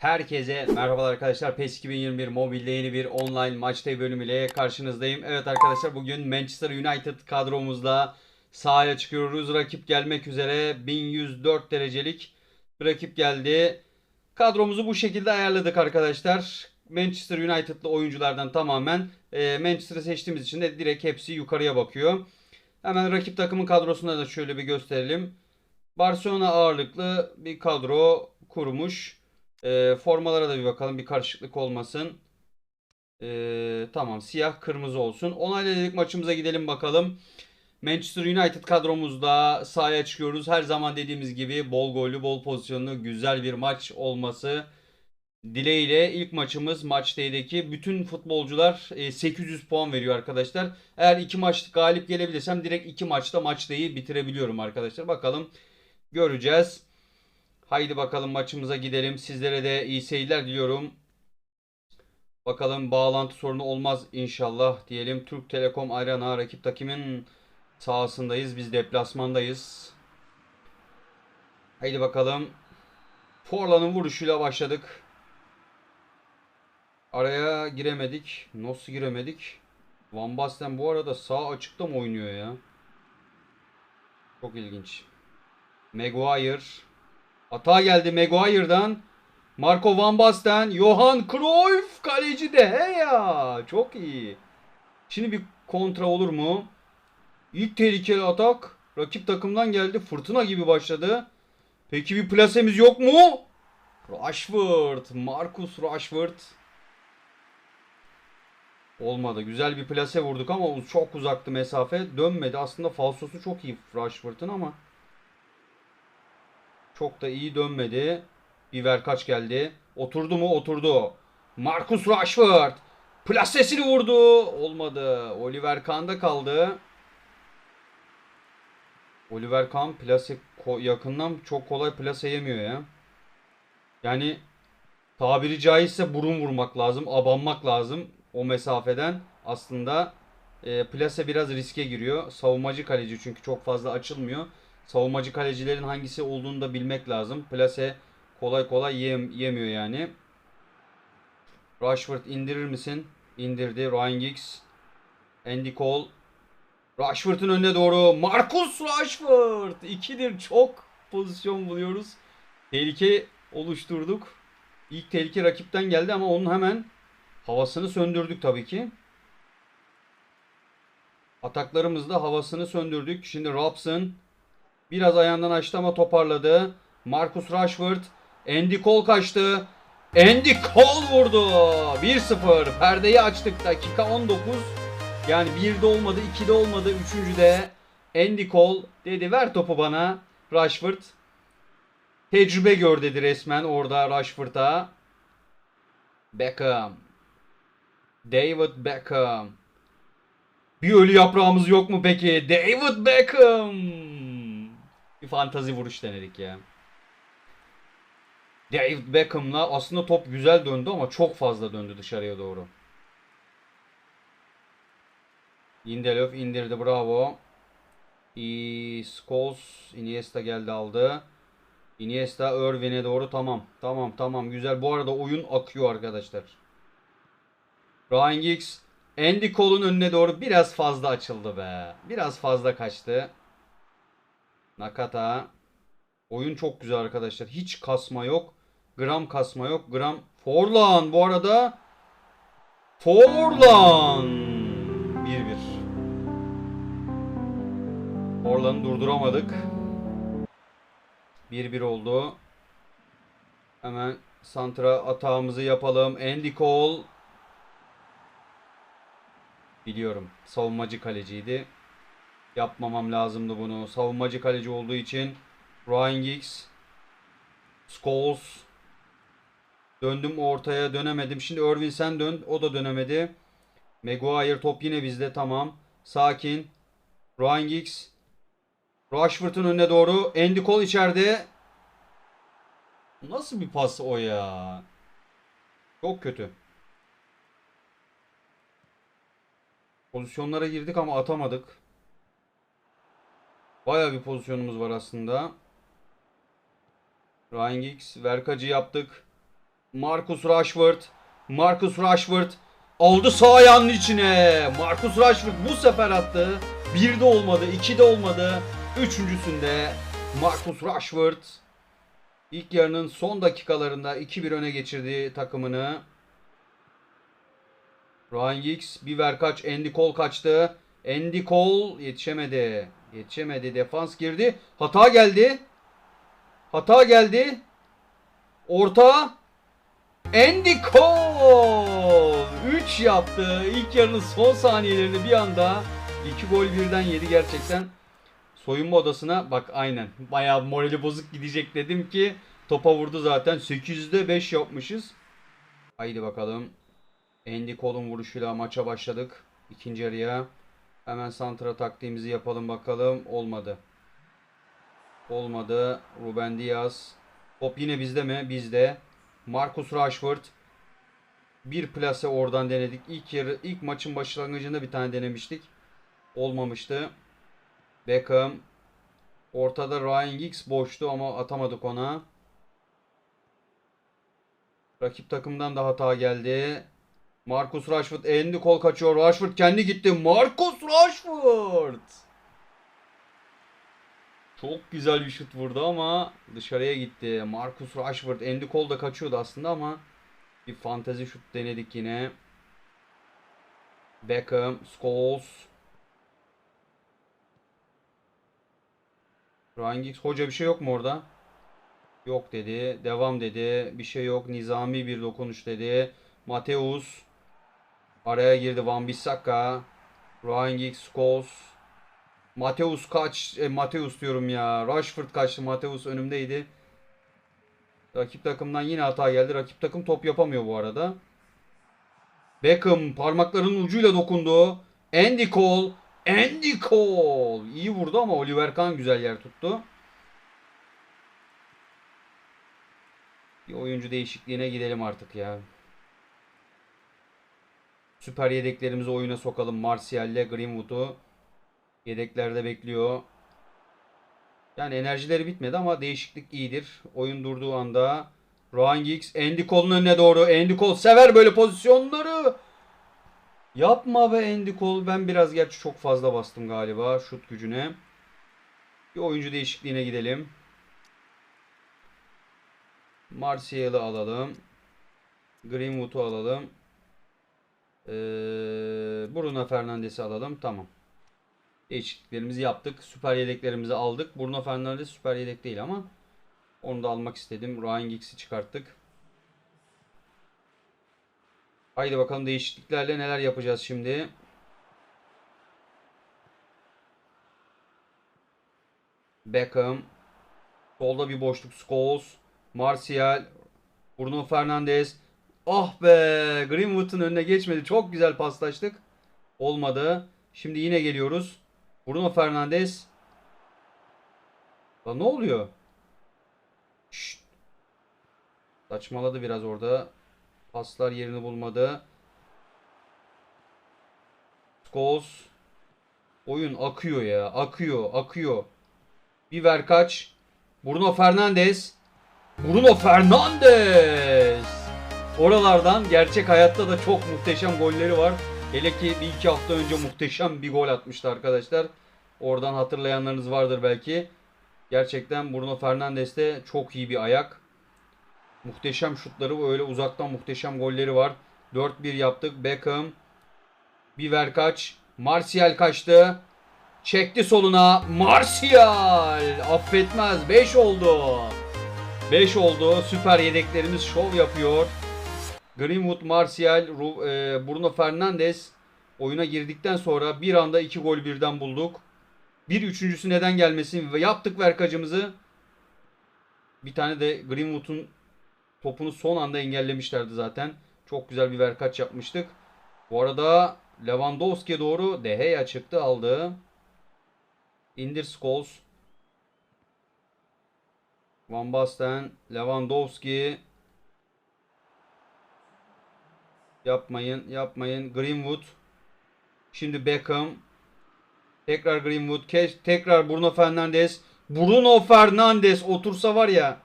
Herkese merhabalar arkadaşlar. PES 2021 mobilde yeni bir online maç day bölümüyle karşınızdayım. Evet arkadaşlar bugün Manchester United kadromuzla sahaya çıkıyoruz. Rakip gelmek üzere 1104 derecelik rakip geldi. Kadromuzu bu şekilde ayarladık arkadaşlar. Manchester United'lı oyunculardan tamamen e, Manchester'ı seçtiğimiz için de direkt hepsi yukarıya bakıyor. Hemen rakip takımın kadrosuna da şöyle bir gösterelim. Barcelona ağırlıklı bir kadro kurmuş. E, formalara da bir bakalım bir karışıklık olmasın. E, tamam siyah kırmızı olsun. Onayla dedik maçımıza gidelim bakalım. Manchester United kadromuzda sahaya çıkıyoruz. Her zaman dediğimiz gibi bol gollü, bol pozisyonlu, güzel bir maç olması dileğiyle ilk maçımız Match Day'deki bütün futbolcular e, 800 puan veriyor arkadaşlar. Eğer iki maç galip gelebilirsem direkt iki maçta Match Day'i bitirebiliyorum arkadaşlar. Bakalım göreceğiz. Haydi bakalım maçımıza gidelim. Sizlere de iyi seyirler diliyorum. Bakalım bağlantı sorunu olmaz inşallah diyelim. Türk Telekom Arena rakip takımın sahasındayız. Biz deplasmandayız. Haydi bakalım. Forlan'ın vuruşuyla başladık. Araya giremedik. Nasıl giremedik? Van Basten bu arada sağ açıkta mı oynuyor ya? Çok ilginç. Maguire. Hata geldi Maguire'dan. Marco Van Basten. Johan Cruyff kaleci de. He ya. Çok iyi. Şimdi bir kontra olur mu? İlk tehlikeli atak. Rakip takımdan geldi. Fırtına gibi başladı. Peki bir plasemiz yok mu? Rashford. Marcus Rashford. Olmadı. Güzel bir plase vurduk ama çok uzaktı mesafe. Dönmedi. Aslında falsosu çok iyi Rashford'un ama çok da iyi dönmedi. Biver kaç geldi? Oturdu mu? Oturdu. Marcus Rashford. Plasesini vurdu. Olmadı. Oliver Kahn'da kaldı. Oliver Kahn plase yakından çok kolay plase yemiyor ya. Yani tabiri caizse burun vurmak lazım. Abanmak lazım o mesafeden. Aslında e, plase biraz riske giriyor. Savunmacı kaleci çünkü çok fazla açılmıyor. Savunmacı kalecilerin hangisi olduğunu da bilmek lazım. Plase kolay kolay yem, yemiyor yani. Rashford indirir misin? İndirdi. Ryan Giggs. Andy Cole. Rashford'un önüne doğru. Marcus Rashford. İkidir. Çok pozisyon buluyoruz. Tehlike oluşturduk. İlk tehlike rakipten geldi ama onun hemen havasını söndürdük tabii ki. Ataklarımızda havasını söndürdük. Şimdi Robson biraz ayağından açtı ama toparladı. Marcus Rashford. Andy Cole kaçtı. Andy Cole vurdu. 1-0. Perdeyi açtık. Dakika 19. Yani 1'de olmadı, 2'de olmadı, 3.de Andy Cole dedi ver topu bana. Rashford tecrübe gör dedi resmen orada Rashford'a. Beckham. David Beckham. Bir ölü yaprağımız yok mu peki? David Beckham. Bir fantazi vuruş denedik ya. David Beckham'la aslında top güzel döndü ama çok fazla döndü dışarıya doğru. Lindelöf indirdi bravo. İyi, Scholes Iniesta geldi aldı. Iniesta Irvin'e doğru tamam. Tamam tamam güzel. Bu arada oyun akıyor arkadaşlar. Ryan Giggs Andy Cole'un önüne doğru biraz fazla açıldı be. Biraz fazla kaçtı. Nakata. Oyun çok güzel arkadaşlar. Hiç kasma yok. Gram kasma yok. Gram Forlan bu arada Forlan 1-1. Forlan'ı durduramadık. 1-1 oldu. Hemen santra atağımızı yapalım. Andy Cole Biliyorum. Savunmacı kaleciydi. Yapmamam lazımdı bunu. Savunmacı kaleci olduğu için Ryan Giggs Scholes Döndüm ortaya dönemedim. Şimdi Irvin sen dön. O da dönemedi. Maguire top yine bizde. Tamam. Sakin. Ryan Giggs. Rashford'un önüne doğru. Andy Cole içeride. Nasıl bir pas o ya? Çok kötü. Pozisyonlara girdik ama atamadık. Baya bir pozisyonumuz var aslında. Ryan Giggs. Verkacı yaptık. Marcus Rashford. Marcus Rashford aldı sağ ayağının içine. Marcus Rashford bu sefer attı. Bir de olmadı, iki de olmadı. Üçüncüsünde Marcus Rashford ilk yarının son dakikalarında 2-1 öne geçirdi takımını. Ryan Giggs bir ver kaç. Andy Cole kaçtı. Andy Cole yetişemedi. Yetişemedi. Defans girdi. Hata geldi. Hata geldi. Orta. Andy Cole 3 yaptı. İlk yarının son saniyelerinde bir anda 2 gol birden yedi gerçekten. Soyunma odasına bak aynen. Bayağı morali bozuk gidecek dedim ki topa vurdu zaten. 8'de 5 yapmışız. Haydi bakalım. Andy Cole'un vuruşuyla maça başladık. İkinci yarıya. Hemen santra taktiğimizi yapalım bakalım. Olmadı. Olmadı. Ruben Diaz. Top yine bizde mi? Bizde. Marcus Rashford. Bir plase oradan denedik. İlk yarı, ilk maçın başlangıcında bir tane denemiştik. Olmamıştı. Beckham. Ortada Ryan Giggs boştu ama atamadık ona. Rakip takımdan da hata geldi. Marcus Rashford elini kol kaçıyor. Rashford kendi gitti. Marcus Rashford. Çok güzel bir şut vurdu ama dışarıya gitti. Marcus Rashford Andy Cole da kaçıyordu aslında ama bir fantezi şut denedik yine. Beckham, Scholes. Ryan Giggs hoca bir şey yok mu orada? Yok dedi. Devam dedi. Bir şey yok. Nizami bir dokunuş dedi. Mateus. Araya girdi Van Bissaka. Ryan Giggs, Scholes. Mateus kaç. E, Mateus diyorum ya. Rashford kaçtı. Mateus önümdeydi. Rakip takımdan yine hata geldi. Rakip takım top yapamıyor bu arada. Beckham parmaklarının ucuyla dokundu. Andy Cole. Andy Cole. İyi vurdu ama Oliver Kahn güzel yer tuttu. Bir oyuncu değişikliğine gidelim artık ya. Süper yedeklerimizi oyuna sokalım. Martial ile Greenwood'u. Yedeklerde bekliyor. Yani enerjileri bitmedi ama değişiklik iyidir. Oyun durduğu anda Ryan Giggs Andy Cole'un önüne doğru. Andy Cole sever böyle pozisyonları. Yapma be Andy Cole. Ben biraz gerçi çok fazla bastım galiba şut gücüne. Bir oyuncu değişikliğine gidelim. Martial'ı alalım. Greenwood'u alalım. Ee, Bruno Fernandes'i alalım. Tamam. Değişikliklerimizi yaptık. Süper yedeklerimizi aldık. Bruno Fernandes süper yedek değil ama onu da almak istedim. Ryan Giggs'i çıkarttık. Haydi bakalım değişikliklerle neler yapacağız şimdi. Beckham. Solda bir boşluk. Scholes. Martial. Bruno Fernandes. Ah be. Greenwood'un önüne geçmedi. Çok güzel paslaştık. Olmadı. Şimdi yine geliyoruz. Bruno Fernandes. Lan ne oluyor? Şşt. Saçmaladı biraz orada. Paslar yerini bulmadı. Scholes. Oyun akıyor ya. Akıyor. Akıyor. Bir ver kaç. Bruno Fernandes. Bruno Fernandes. Oralardan gerçek hayatta da çok muhteşem golleri var. Hele ki bir iki hafta önce muhteşem bir gol atmıştı arkadaşlar. Oradan hatırlayanlarınız vardır belki. Gerçekten Bruno Fernandes'te çok iyi bir ayak. Muhteşem şutları öyle uzaktan muhteşem golleri var. 4-1 yaptık. Beckham. Bir ver kaç. Martial kaçtı. Çekti soluna. Martial. Affetmez. 5 oldu. 5 oldu. Süper yedeklerimiz şov yapıyor. Greenwood, Martial, e, Bruno Fernandes oyuna girdikten sonra bir anda iki gol birden bulduk. Bir üçüncüsü neden gelmesin ve yaptık verkacımızı. Bir tane de Greenwood'un topunu son anda engellemişlerdi zaten. Çok güzel bir verkaç yapmıştık. Bu arada Lewandowski'ye doğru De Gea çıktı aldı. İndir Scholes. Van Basten, Lewandowski. Yapmayın, yapmayın. Greenwood. Şimdi Beckham. Tekrar Greenwood. Ke- tekrar Bruno Fernandes. Bruno Fernandes otursa var ya.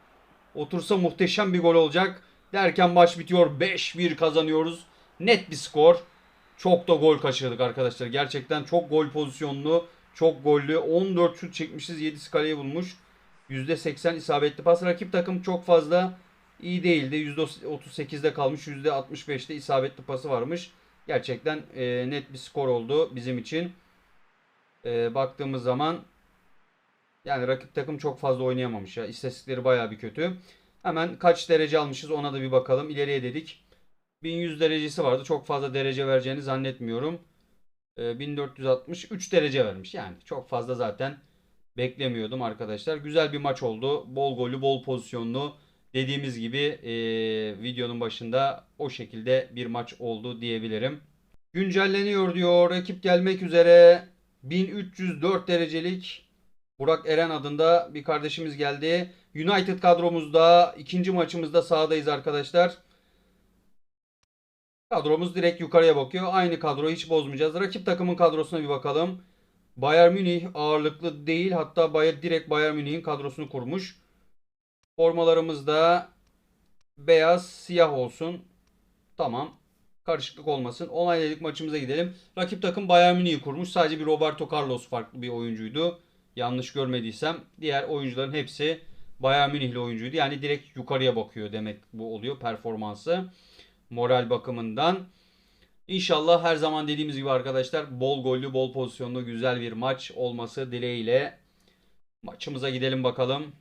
Otursa muhteşem bir gol olacak. Derken maç bitiyor. 5-1 kazanıyoruz. Net bir skor. Çok da gol kaçırdık arkadaşlar. Gerçekten çok gol pozisyonlu. Çok gollü. 14 şut çekmişiz. 7'si kaleye bulmuş. %80 isabetli pas. Rakip takım çok fazla iyi değildi. %38'de kalmış. %65'te isabetli pası varmış. Gerçekten e, net bir skor oldu bizim için. E, baktığımız zaman yani rakip takım çok fazla oynayamamış ya. İstatistikleri bayağı bir kötü. Hemen kaç derece almışız ona da bir bakalım. İleriye dedik. 1100 derecesi vardı. Çok fazla derece vereceğini zannetmiyorum. Ee, 1460 3 derece vermiş. Yani çok fazla zaten beklemiyordum arkadaşlar. Güzel bir maç oldu. Bol gollü, bol pozisyonlu. Dediğimiz gibi e, videonun başında o şekilde bir maç oldu diyebilirim. Güncelleniyor diyor. Rakip gelmek üzere. 1304 derecelik Burak Eren adında bir kardeşimiz geldi. United kadromuzda ikinci maçımızda sahadayız arkadaşlar. Kadromuz direkt yukarıya bakıyor. Aynı kadroyu hiç bozmayacağız. Rakip takımın kadrosuna bir bakalım. Bayern Münih ağırlıklı değil. Hatta Bayern, direkt Bayern Münih'in kadrosunu kurmuş. Formalarımız da beyaz, siyah olsun. Tamam. Karışıklık olmasın. Onayladık maçımıza gidelim. Rakip takım Bayern Münih'i kurmuş. Sadece bir Roberto Carlos farklı bir oyuncuydu. Yanlış görmediysem. Diğer oyuncuların hepsi Bayern Münihli oyuncuydu. Yani direkt yukarıya bakıyor demek bu oluyor performansı. Moral bakımından. İnşallah her zaman dediğimiz gibi arkadaşlar bol gollü, bol pozisyonlu güzel bir maç olması dileğiyle maçımıza gidelim bakalım.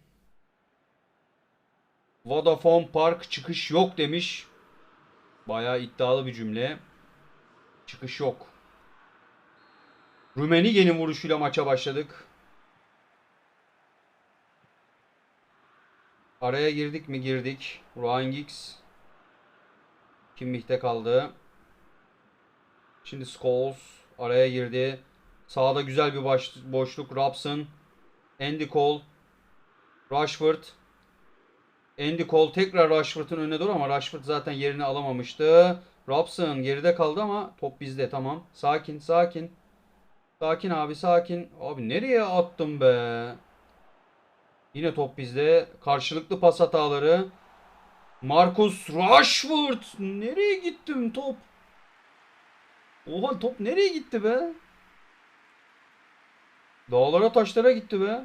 Vodafone Park çıkış yok demiş. Bayağı iddialı bir cümle. Çıkış yok. Rumenige'nin vuruşuyla maça başladık. Araya girdik mi girdik. Ryan Giggs Kimmih'te kaldı. Şimdi Scholes araya girdi. Sağda güzel bir boşluk. Robson. Andy Cole. Rashford. Andy Cole tekrar Rashford'un önüne doğru ama Rashford zaten yerini alamamıştı. Robson geride kaldı ama top bizde tamam. Sakin sakin. Sakin abi sakin. Abi nereye attım be? Yine top bizde. Karşılıklı pas hataları. Marcus Rashford. Nereye gittim top? Oha top nereye gitti be? Dağlara taşlara gitti be.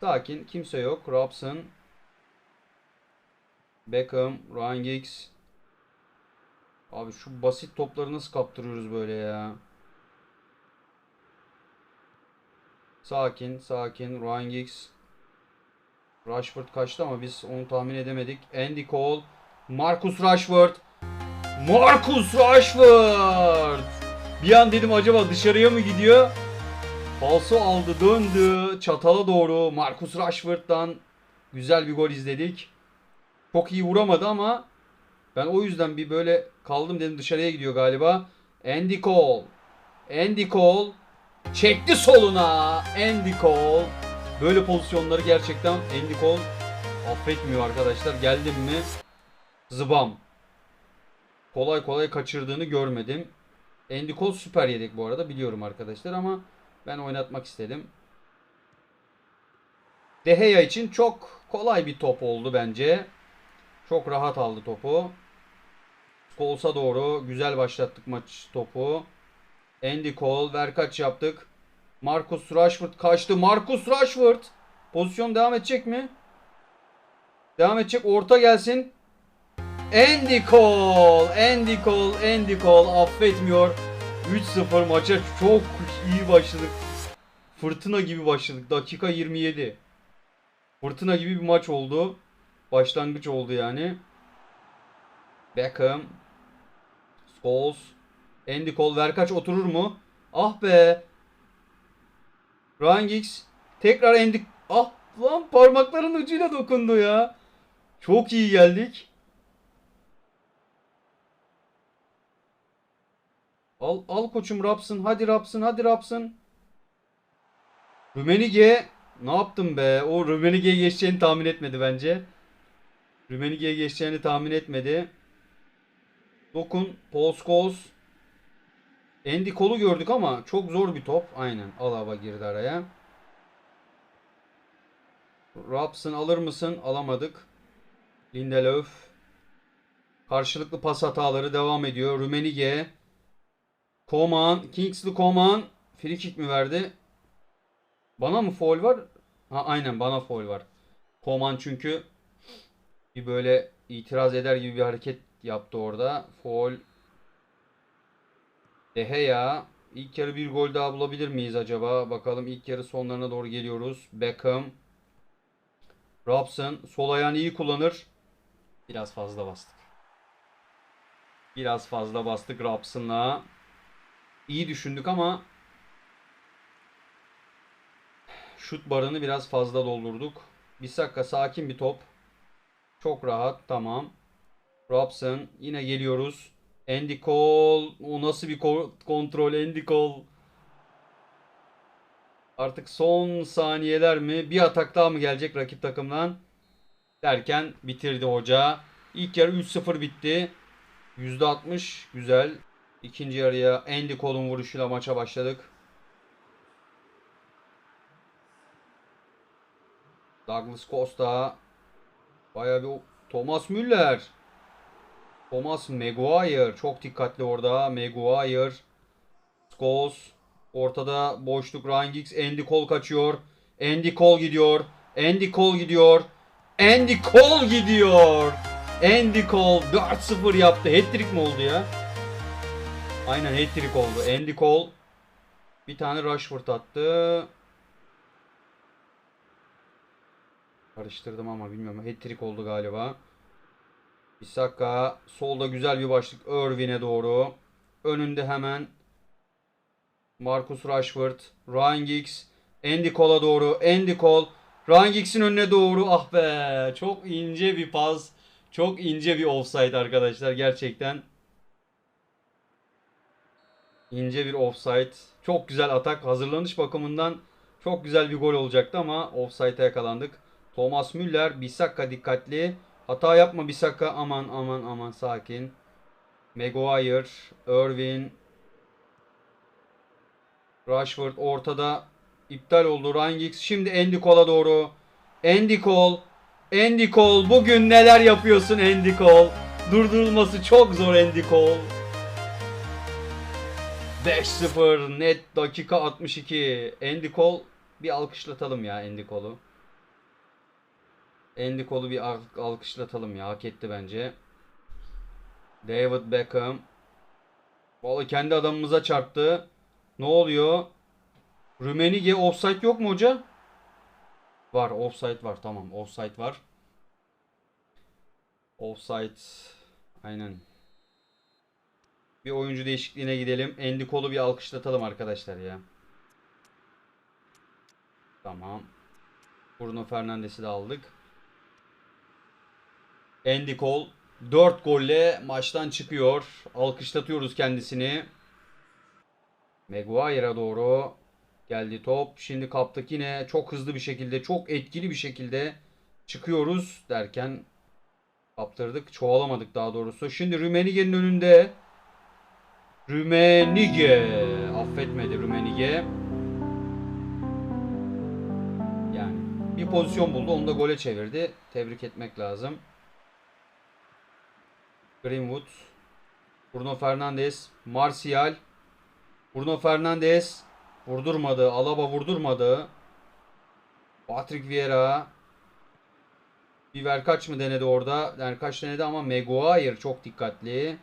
Sakin. Kimse yok. Robson. Beckham. Ryan Giggs. Abi şu basit topları nasıl kaptırıyoruz böyle ya? Sakin. Sakin. Ryan Giggs. Rashford kaçtı ama biz onu tahmin edemedik. Andy Cole. Marcus Rashford. Marcus Rashford. Bir an dedim acaba dışarıya mı gidiyor? Falso aldı döndü. Çatala doğru Marcus Rashford'dan güzel bir gol izledik. Çok iyi vuramadı ama ben o yüzden bir böyle kaldım dedim dışarıya gidiyor galiba. Andy Cole. Andy Cole çekti soluna. Andy Cole. Böyle pozisyonları gerçekten Andy Cole affetmiyor arkadaşlar. Geldim mi zıbam. Kolay kolay kaçırdığını görmedim. Andy Cole süper yedek bu arada biliyorum arkadaşlar ama ben oynatmak istedim. De Gea için çok kolay bir top oldu bence. Çok rahat aldı topu. Coles'a doğru güzel başlattık maç topu. Andy Cole ver kaç yaptık. Marcus Rashford kaçtı. Marcus Rashford. Pozisyon devam edecek mi? Devam edecek. Orta gelsin. Andy Cole. Andy Cole. Andy Cole affetmiyor. 3-0 maça çok iyi başladık. Fırtına gibi başladık. Dakika 27. Fırtına gibi bir maç oldu. Başlangıç oldu yani. Beckham. Scholes. Andy Cole ver kaç oturur mu? Ah be. Ryan Giggs. Tekrar Andy. Ah lan parmakların ucuyla dokundu ya. Çok iyi geldik. Al, al koçum Rapsın. Hadi Rapsın. Hadi Rapsın. Rümenige ne yaptın be? O Rümenige'ye geçeceğini tahmin etmedi bence. Rümenige'ye geçeceğini tahmin etmedi. Dokun. Scholes. Andy Cole'u gördük ama çok zor bir top. Aynen. Alaba girdi araya. Robson alır mısın? Alamadık. Lindelöf. Karşılıklı pas hataları devam ediyor. Rumenige. Koman. Kingsley Koman. Free kick mi verdi? Bana mı foul var? Ha aynen bana foul var. Koman çünkü bir böyle itiraz eder gibi bir hareket yaptı orada. Foul. Dehe ya. İlk yarı bir gol daha bulabilir miyiz acaba? Bakalım ilk yarı sonlarına doğru geliyoruz. Beckham. Robson. Sol ayağını iyi kullanır. Biraz fazla bastık. Biraz fazla bastık Robson'la. İyi düşündük ama şut barını biraz fazla doldurduk. Bissaka sakin bir top. Çok rahat. Tamam. Robson. Yine geliyoruz. Andy Cole. O nasıl bir ko- kontrol Andy Cole. Artık son saniyeler mi? Bir atak daha mı gelecek rakip takımdan? Derken bitirdi hoca. İlk yarı 3-0 bitti. %60 güzel. İkinci yarıya Andy Cole'un vuruşuyla maça başladık. Douglas Costa. Bayağı bir Thomas Müller. Thomas Maguire. Çok dikkatli orada. Maguire. Scholes. Ortada boşluk. Ryan Giggs. Andy Cole kaçıyor. Andy Cole gidiyor. Andy Cole gidiyor. Andy Cole gidiyor. Andy Cole 4-0 yaptı. Hat-trick mi oldu ya? Aynen hat-trick oldu. Andy Cole bir tane Rashford attı. Karıştırdım ama bilmiyorum. Hat-trick oldu galiba. Bisaka solda güzel bir başlık Irvin'e doğru. Önünde hemen Marcus Rashford, Ryan Giggs, Andy Cole'a doğru. Andy Cole, Ryan Giggs'in önüne doğru. Ah be, çok ince bir pas. Çok ince bir offside arkadaşlar gerçekten. İnce bir offside. Çok güzel atak. Hazırlanış bakımından çok güzel bir gol olacaktı ama offside'e yakalandık. Thomas Müller, Bisaka dikkatli. Hata yapma Bisaka. Aman aman aman sakin. Maguire, Irvin, Rashford ortada iptal oldu. Ryan Giggs şimdi Andy Cole'a doğru. Andy Cole. Andy Cole bugün neler yapıyorsun Andy Cole? Durdurulması çok zor Andy Cole. 5-0 net dakika 62. Andy Cole bir alkışlatalım ya Andy Cole'u. Andy Cole'u bir al- alkışlatalım ya. Hak etti bence. David Beckham. Vallahi kendi adamımıza çarptı. Ne oluyor? Rumenige offside yok mu hoca? Var offside var tamam offside var. Offside aynen. Bir oyuncu değişikliğine gidelim. Andy Cole'u bir alkışlatalım arkadaşlar ya. Tamam. Bruno Fernandes'i de aldık. Andy Cole 4 golle maçtan çıkıyor. Alkışlatıyoruz kendisini. Maguire'a doğru geldi top. Şimdi kaptık yine çok hızlı bir şekilde, çok etkili bir şekilde çıkıyoruz derken kaptırdık. Çoğalamadık daha doğrusu. Şimdi Rumenige'nin önünde. Rumenige. Affetmedi Rumenige. Yani bir pozisyon buldu. Onu da gole çevirdi. Tebrik etmek lazım. Greenwood. Bruno Fernandes. Martial. Bruno Fernandes. Vurdurmadı. Alaba vurdurmadı. Patrick Vieira. Bir Verkaç mı denedi orada? Yani kaç denedi ama Maguire çok dikkatli.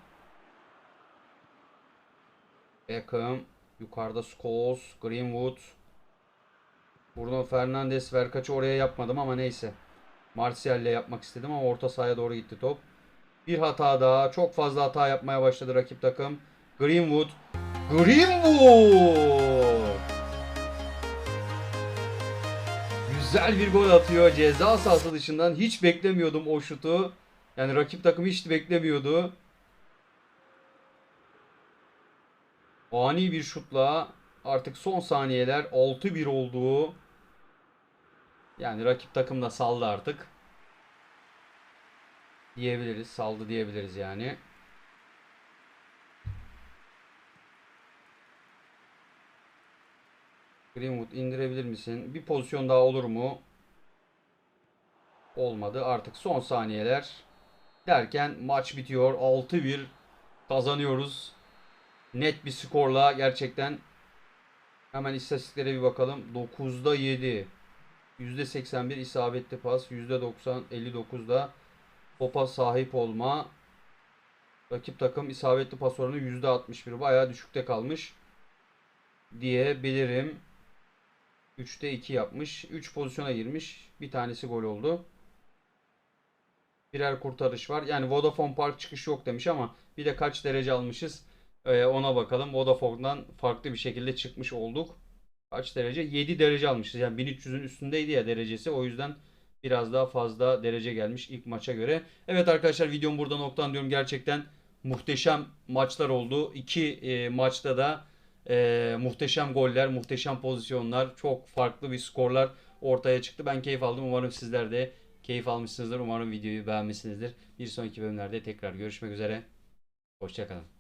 Beckham. Yukarıda Scholes. Greenwood. Bruno Fernandes Verkaç'ı oraya yapmadım ama neyse. Martial ile yapmak istedim ama orta sahaya doğru gitti top. Bir hata daha. Çok fazla hata yapmaya başladı rakip takım. Greenwood. Greenwood. Güzel bir gol atıyor. Ceza sahası dışından hiç beklemiyordum o şutu. Yani rakip takım hiç beklemiyordu. Ani bir şutla artık son saniyeler 6-1 olduğu. Yani rakip takım da saldı artık. Diyebiliriz. Saldı diyebiliriz yani. Greenwood indirebilir misin? Bir pozisyon daha olur mu? olmadı. Artık son saniyeler derken maç bitiyor. 6-1 kazanıyoruz. Net bir skorla gerçekten hemen istatistiklere bir bakalım. 9'da 7. %81 isabetli pas. %90 59'da topa sahip olma. Rakip takım isabetli pas oranı %61. Bayağı düşükte kalmış diyebilirim. 3'te 2 yapmış. 3 pozisyona girmiş. Bir tanesi gol oldu. Birer kurtarış var. Yani Vodafone Park çıkış yok demiş ama bir de kaç derece almışız Ee, ona bakalım. Vodafone'dan farklı bir şekilde çıkmış olduk. Kaç derece? 7 derece almışız. Yani 1300'ün üstündeydi ya derecesi. O yüzden biraz daha fazla derece gelmiş ilk maça göre. Evet arkadaşlar videomu burada noktalıyorum. Gerçekten muhteşem maçlar oldu. İki e, maçta da e, muhteşem goller, muhteşem pozisyonlar, çok farklı bir skorlar ortaya çıktı. Ben keyif aldım. Umarım sizler de keyif almışsınızdır. Umarım videoyu beğenmişsinizdir. Bir sonraki bölümlerde tekrar görüşmek üzere. Hoşçakalın.